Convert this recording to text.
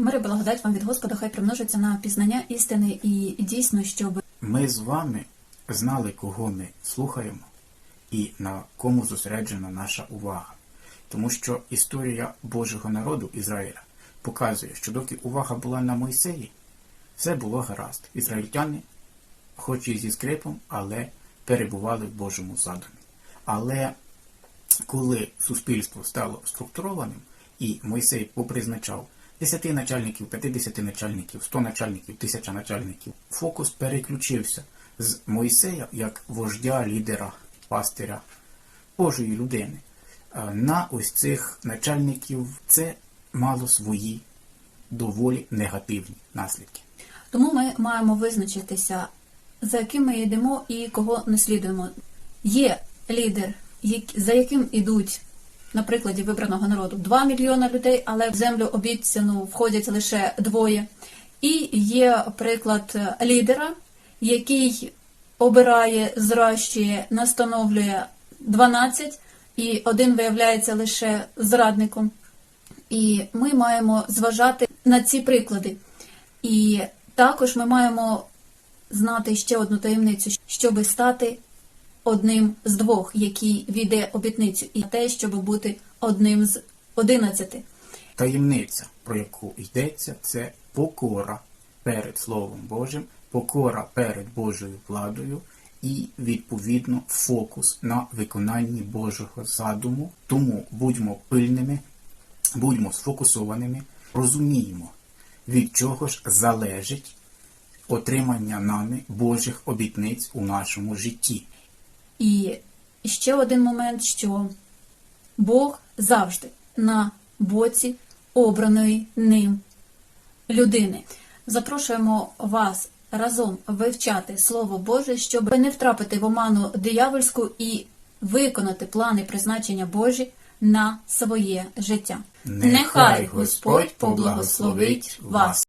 Мир і благодать вам від Господа, хай примножиться на пізнання істини і дійсно, щоб Ми з вами знали, кого ми слухаємо і на кому зосереджена наша увага. Тому що історія Божого народу Ізраїля показує, що доки увага була на Мойсеї, все було гаразд. Ізраїльтяни, хоч і зі скрипом, але перебували в Божому задумі. Але коли суспільство стало структурованим, і Мойсей попризначав 10 начальників, 50 начальників, 100 начальників, 1000 начальників, фокус переключився з Мойсея як вождя, лідера, пастиря Божої людини на ось цих начальників. Це мало свої доволі негативні наслідки. тому ми маємо визначитися, за яким ми йдемо і кого наслідуємо. Є лідер, за яким ідуть. На прикладі вибраного народу 2 мільйона людей, але в землю обіцяну входять лише двоє. І є приклад лідера, який обирає, зрощує, настановлює 12, і один виявляється лише зрадником. І ми маємо зважати на ці приклади. І також ми маємо знати ще одну таємницю, щоби стати одним з двох, який війде обітницю, і те, щоб бути одним з одинадцяти. Таємниця, про яку йдеться, це покора перед Словом Божим, покора перед Божою владою і, відповідно, фокус на виконанні Божого задуму. Тому будьмо пильними, будьмо сфокусованими, розуміємо, від чого ж залежить отримання нами Божих обітниць у нашому житті. І ще один момент, що Бог завжди на боці обраної ним людини. Запрошуємо вас разом вивчати Слово Боже, щоб не втрапити в оману диявольську і виконати плани призначення Божі на своє життя. Нехай Господь поблагословить вас.